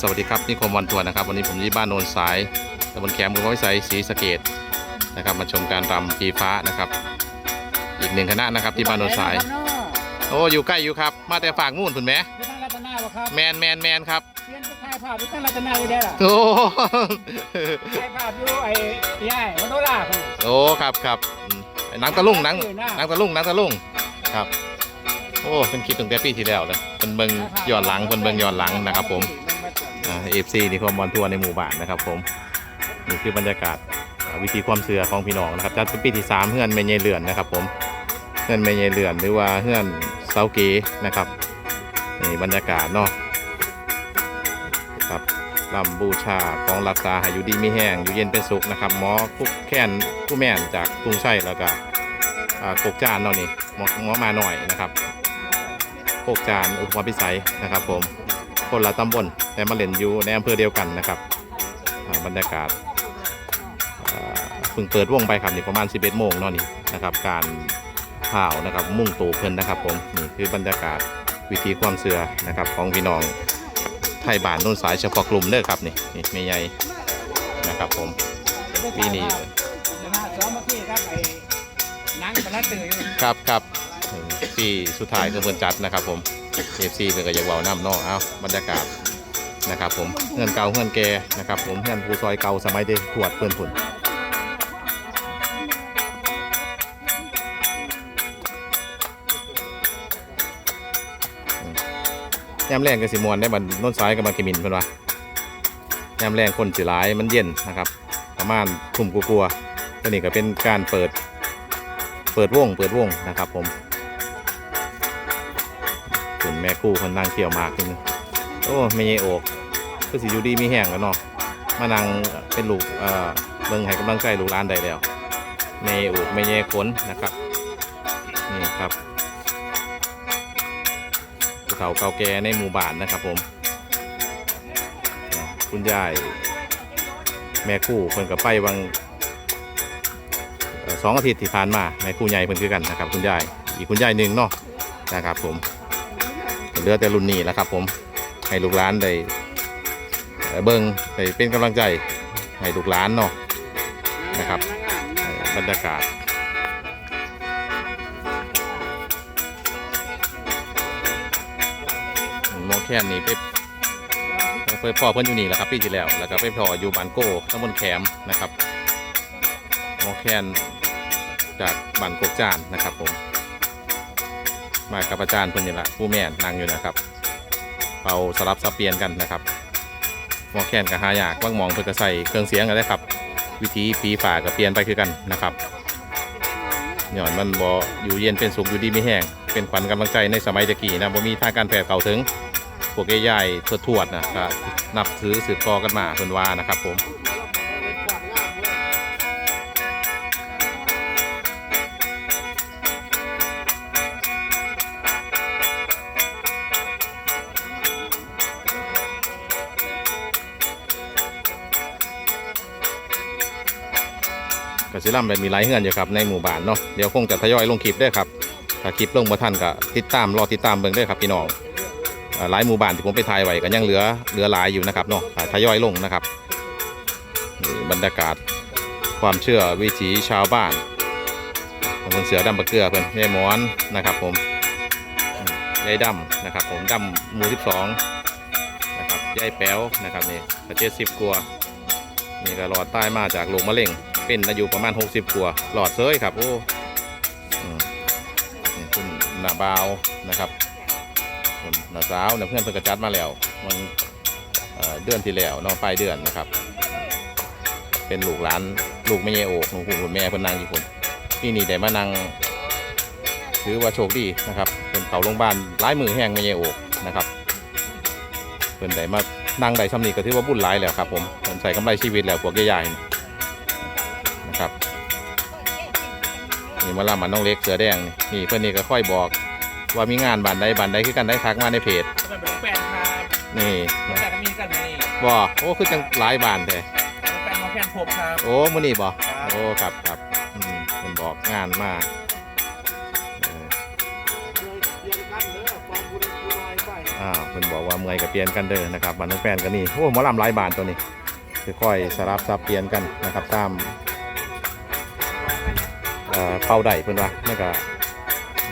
สวัสดีครับนิคมวันทัวร์นะครับวันนี้ผมที่บ้านโนนสายตำบลแขมอำเภอวิสัยศรีสะเกดนะครับมาชมการรำปีฟ้านะครับ อีกหนึ่งคณะนะครับที่บ้านโนนสาย โอ้อยู่ใกล้อยู่ครับ มาแต่ฝากมุ่นคุณแม่พี่ตั้งรัตนาบ่ครับแมนแมนแมนครับเรียนไปถ่ายภาพพี่ตั้งรัตนาเลยได้ล่ะโอ้ถ่ายภาพอยู่ไอ้ย่ายมโนราพุ่นโอ้ครับครับอืมหนังตะลุงหนังเออหน้าหนังตะลุงหนังตะลุงครับโอ้เป็นคลิปตั้งแต่ปีที่แล้วเลยเป็นเบิงย้อนหลังเป็นเบิงย้อนหลังนะครับผม เอฟซีนิคมบอลทัวร์ในหมู่บ้านนะครับ ผมนี่คือบรรยากาศวิธีความเชื่อของพี่น้องนะครับจัดเป็นปีที่สามเฮือนเมเยเลือนนะครับ ผมเฮือนเมเยเลือนหรือว่าเฮือนเซาเกนะครับนี่บรรยากาศเนาะครับลำบูชาของรักษาห้อยู่ดีไม่แห้งอยู่เย็นเป็นสุขนะครับหมอผู้แค้นผู้แม่นจากกรุงไช่แล้วก็อ่ากกจานเนาะนี่หมอหมอมาหน่อยนะครับโกกจานอุปกรณ์พิสัยนะครับ ผม คนละตำบลแต่มาเล่นอยู่ในอำเภอเดียวกันนะครับอ่าบรรยากาศอ่าเพิ่งเปิดวงไปครับนี่ประมาณ 11 โมงเนาะนี่นะครับ การข่าวนะครับมุ่งตู่เพิ่นนะครับผมนี่คือบรรยากาศวิธีความเสือนะครับของพี่น้องไทยบ้านโน้นสายเฉพาะกลุ่มเด้อครับนี่นี่ไม่ใหญ่นะครับผมปีนี้นะฮะสองเมื่อกี้ครับไอ้หนังปลาตื่นอยู่ครับครับปีสุดท้ายก็เพิ่นจัดนะครับผม เอฟซีเพิ่นก็อยากเว้าน้ำนาะเอาบรรยากาศนะครับผมเงื่อนเก่าเงื่อนแก่นะครับผมเงื่อนผู้ซอยเก่าสมัยเด็กถวดเพื่อนผุนยมแรงก็สิมวนได้บันโน้นซ้ายกับมาเขมินเพิ่อนว่ายมแรงคนสิหลายมันเย็นนะครับ ประมาณทุ่มกลัวๆตัวนี้ก็เป็นการเปิด เปิดวงเปิดวงนะครับผม คุณแม่คู่คนนั่งเกี่ยวมากนี่โอ้ไม่ใช่โอกคือสิอยู่ดีมีแห้งแล้วเนาะมานั่งเป็นลูกเอ่อเบิ่งให้กำลังใจลูกหลานได้แล้วไม่โอกไม่ใช่ขนนะครับนี่ครับภูเขาเก่าแก่ในหมู่บ้านนะครับผมคุณยายแม่คู่คนกับไปวังสองอาทิตย์ที่ผ่านมาในครูใหญ่เพิ่นคือกันนะครับ คุณยายอีกคุณยายหนึ่งเนาะนะครับผม เหลือแต่รุ่นนี้แหล้วครับ ผมให้ลูกหลานได้เบิ่งได้เป็นกำลังใจให้ลูกหลานเนาะนะครับบรรยากาศมอแค่นนี่ไปไปพ่อเพิ่นอยู่นี่แหละครับปีที่แล้วแล้วก็ไปพ่ออยู่บานโก้ตำบลแขมนะครับมอแคนจากบานกกจานนะครับผม มากับอาจารย์เพิ่นนี่แหละผู้แม่นนั่งอยู่นะครับเอาสลับสับเปลี่ยนกันนะครับหมอแคนกับหายากว่างมองเพิ่นก็ใส่เครื่องเสียงกันได้ครับ วิธีปีฝ่ากับเปลี่ยนไปคือกันนะครับหย่อนมันบ่อยู่เย็นเป็นสุขอยู่ดีไม่แห้งเป็นขวัญกำลังใจในสมัยตะกี้นะบ่มีทางการแพทย์เข้าถึงพวกใหญ่ๆทวดๆนะก็นับถือสืบต่อกันมาเพิ่นว่านะครับผม สิลัมเป็นมีหลายเฮือนอยู่ครับในหมู่บ้านเนาะเดี๋ยวคงจะทยอยลงคลิปด้วยครับถ้าคลิปลงมาทันก็ติดตามรอติดตามเบิ่งด้วยครับพี่น้องหลายหมู่บ้านที่ผมไปถ่ายไว้ก็ยังเหลือเหลือหลายอยู่นะครับเนาะทยอยลงนะครับบรรยากาศความเชื่อวิถีชาวบ้านของคนเสือดำบะเกลือเพื่อนยายมอนนะครับผมยายดำนะครับ ผมดำหมู่สิบสองนะครับยายแป๋วนะครับนี่เจ็ดสิบกัวนี่ก็หลอดใต้มาจากโรคมะเร็ง เป็นอายุประมาณ 60กว่าหลอดเซยครับ โอ้นี่คุณนาบาวนะครับคุณนาสาวเนี่ยเพื่อนเพิ่งกระจัดมาแล้วมันเเดือนที่แล้วนองปลายเดือนนะครับ เป็นลูกหลานลูกไม่เยโอกหนูคุณคุณแม่เพิ่นนางอยู่คนนี่นี่ได้มานั่งถือว่าโชคดีนะครับเป็นเขาโรงพยาบาลร้ายมือแห้งไม่เยโอกนะครับเพิ่นไดมานั่งได้สำนีก็ถือว่าบุญหลายแล้วครับผมเพิ่นใส่กำไรชีวิตแล้วพวกใหญ่ๆ นี่นะครับนี่มาลามันน้องเล็กเสือแดงนี่นี่เพื่อนนี่ก็ค่อยบอกว่ามีงานบานใดบานใดคือกันได้ทักมาในเพจก็เป็นแฟนครับนี่แต่ก็มีกันนี่บอกโอ้คือจังหลายบานแท้แฟนของแฟนผมครับโอ้มื้อนี้บอกโอ้ครับครับอืมเพิ่นบอกงานมาเอออ้าวเป็นบอกว่าเมื่อยกับเปลี่ยนกันเด้อนะครับบ้านน้องแฟนก็นี่โอ้หมอลำหลายบานตัวนี้ค่อยๆสลับซับเปลี่ยนกันนะครับตาม เป่าได้เพิ่นว่าไม่ก็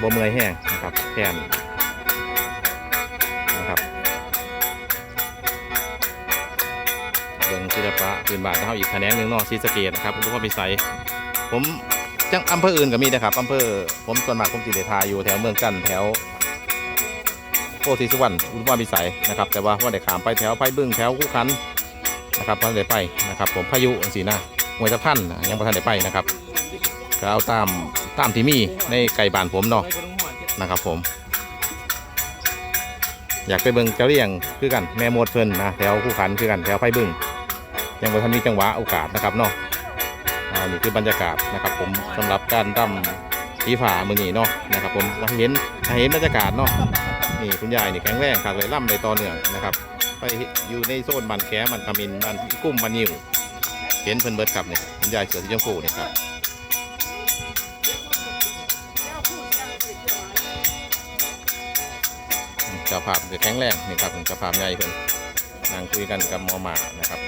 บ่เมื่อยแห้งนะครับแขนนะครับเบิ่งศิลปะพื้นบ้านของเฮาอีกแขนงหนึ่งนาะศรีสเกษนะครับคุณพ่อพิสัยผมจังอำเภออื่นก็มีนะครับอำเภอผมส่วนมากผมสิได้ทาอยู่แถวเมืองกันทร์แถวโพธิสุวรรณอุดมพิสัยนะครับ แต่ว่าว่าได้ขามไปแถวไผ่บึ้งแถวคู่คันนะครับพันได้ไปนะครับ ผมพายุสีหน้ามวยตะพันน่ะยังพันได้ไปนะครับ ก็เอาตามตามที่มีในไก่บานผมเนาะนะครับผม อยากไปเบิ่งเจ้าเรียงคือกันแม่มดเพิ่นนะแถวคู่ขันคือกันแถวไผ่บึ้งยังบ่ทันมีจังหวะโอกาสนะครับเนาะอ่านี่คือบรรยากาศนะครับ ผมสำหรับการดำผีฝ่ามือนี้เนาะนะครับผมมาเห็นเห็นบรรยากาศเนาะนี่คุณยายนี่แข็งแรงครับเลยล่ำในต่อเนื่องนะครับ ไปอยู่ในโซนบันแคมันคามินบันกุ้มบันยิวเห็นเพิ่นเบิดครับนี่คุณยายเสือสีชมพูนี่ครับ เจ้าภาพคือแข็งแรงนี่ครับเจ้าภาพใหญ่เพิ่นนั่งคุยกันกับหมอหมานะครับ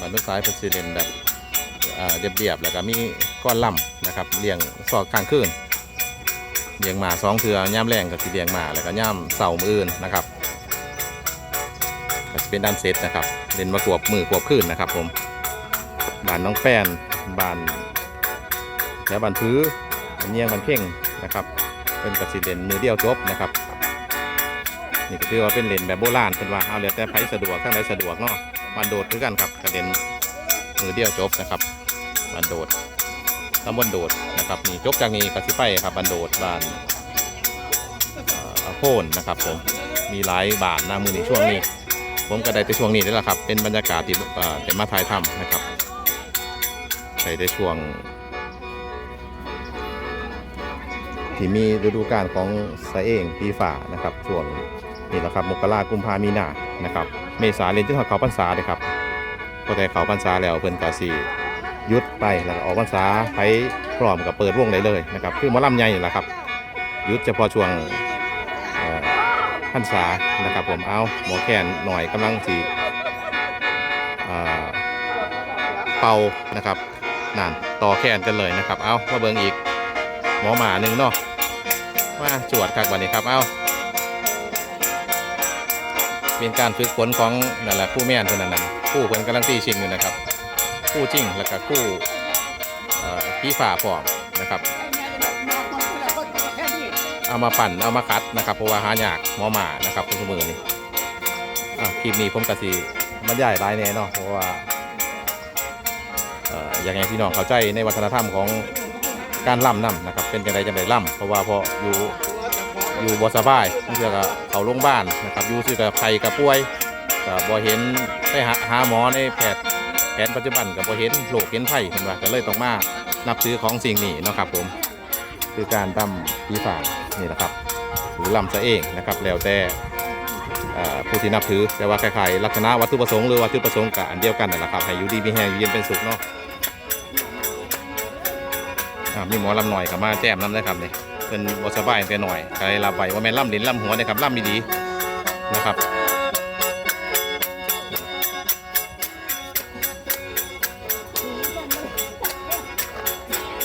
บันทุกสายเป็นซีเลนแบบอ่าเรียบๆแล้วก็มีก้อนล่ำนะครับเลี้ยงสอดกลางคืนเลี้ยงหมาสองเถือย่ามแรงกับสีเลี้ยงหมาแล้วก็ย่ามเสามืออื่นนะครับก็จะเป็นด้านเซตนะครับเล่นมากวบมือกวบคืนนะครับผมบ้านน้องแฟนบ้าน แล้วบ้านพื้เนียงบ้านเพ่งนะครับ เป็นกสิเลนมือเดียวจบนะครับนี่ก็ถือว่าเป็นเลนแบบโบราณเป็นว่าเอาเรียแต่ไผสะดวกทั้งใดสะดวกเนาะบ้านโดดคือกันครับกระเด็นมือเดียวจบนะครับบันโดดตำบลโดดนะครับนี่จบจากนี้กสิไปครับบันโดดบ้านเอ่อโพนนะครับผมมีหลายบานหน้ามือในช่วงนี้ ผมก็ได้ในช่วงนี้นี่แหละครับ เป็นบรรยากาศที่เอ่อเป็นมาถ่ายทำนะครับได้ในช่วง ที่มีฤดูกาลของสะเองปีฝ่านะครับช่วงนี่แหละครับมกรากุมภามีนานะครับเมษาเรียนจนถึงเขาพรรษาเลยครับพอแต่เขาพรรษาแล้วเพิ่นกาสียุดไปแล้วออกพรรษาไปพร้อมกับเปิดวงได้เลยนะครับ คือมอลำใหญ่นี่แหละครับยุดเฉพาะช่วงเอ่อพรรษานะครับ ผมเอาหมอแคนหน่อยกำลังสีเป่านะครับนั่นต่อแคนกันเลยนะครับ เอามาเบิ่งอีกหมอหมาหนึ่งเนาะ มาจวดคักวันนี้ครับ เอาเป็นการฝึกฝนของนั่นแหละคู่แม่นเท่านั้นนะคู่เพิ่นกำลังตีชิงอยู่นะครับ คู่จริงแล้วก็คู่พี่ฝ่าฟอมนะครับ เอามาปั่นเอามาคัดนะครับเพราะว่าหายากหมอหมานะครับคุณสมือนี่คลิปนี้ผมกะสีมันใหญ่รายแน่เนาะเพราะว่าเอ่ออยากให้พี่น้องเข้าใจในวัฒนธรรมของ การล่ำนํนะครับ เป็นจังไดจังไดล่ำเพราะว่าพออยู่อยู่บ่สบายบางเทื่อก็เขาโรงพยาบาลนะครับอยู่ซื่อกับไข้กับป่วยก็บ่เห็นไปหาหาหมอในแพทย์แผนปัจจุบันก็บ่เห็นโรคเห็นไข้เพิ่นว่าก็เลยต้องมานับซื้อของสิ่งนี้เนาะครับผมคือการทำปีฝากนี่แหละครับหรือลำซะเองนะครับแล้วแต่อ่อผู้ที่นับถือแต่ว่าคล้ายๆลักษณะวัตถุประสงค์หรือวัตถุประสงค์ก็อันเดียวกันนั่นแหละครับให้อยู่ดีมีแห้งอยู่เย็นเป็นสุขเนาะ อ่ามีหมอลำหน่อยกับมาแจ้มน้ำได้ครับนี่เป็นบ่สบายแต่หน่อยก็เลยลาไปว่าแม่นลำดินลำหัวนะครับลำดีๆนะครับ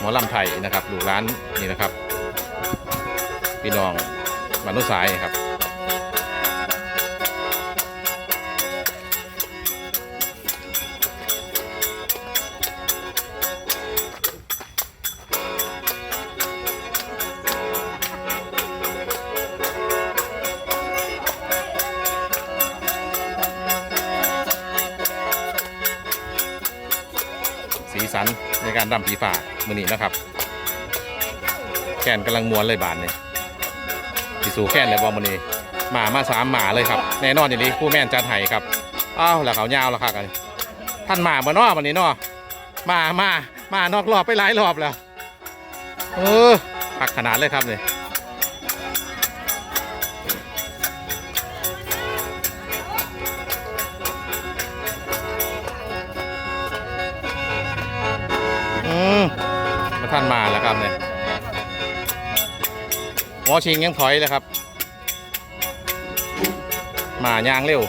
หมอลำไทยนะครับดูร้านนี่นะครับ พี่น้องบรรนุสายครับ สีสันในการรำผีฝ่ามือนี้นะครับแคนกำลังมวนเลยบานนี่ยสีสูแคนเลยบอมือนี้หมามาสามหมาเลยครับแน่นอนอย่างนี้ผู้แม่นจัดไห้ครับอ้าวแล้วเขายาวแล้วครับท่านหมาบ่นอวันนี้เนอมามา มานอกรอบไปหลายรอบแล้ว เออพักขนาดเลยครับเนี่อื มมาท่านมาแล้วครับเนี่ยวอชิงยังถอยเลยครับ มายางเร็ว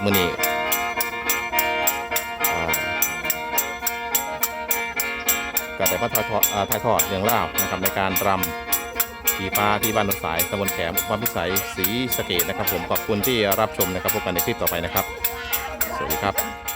ครับมือนี้อ่าก็ได้มาถ่ายทอดอ่าถ่ายทอดเรื่องเล่าวนะครับในการรำขี่ฟ้าที่บ้านนนสายตำบลแขมความพิสัยสีสเกตนะครับ ผมขอบคุณที่รับชมนะครับพบกันในคลิปต่อไปนะครับ สวัสดีครับ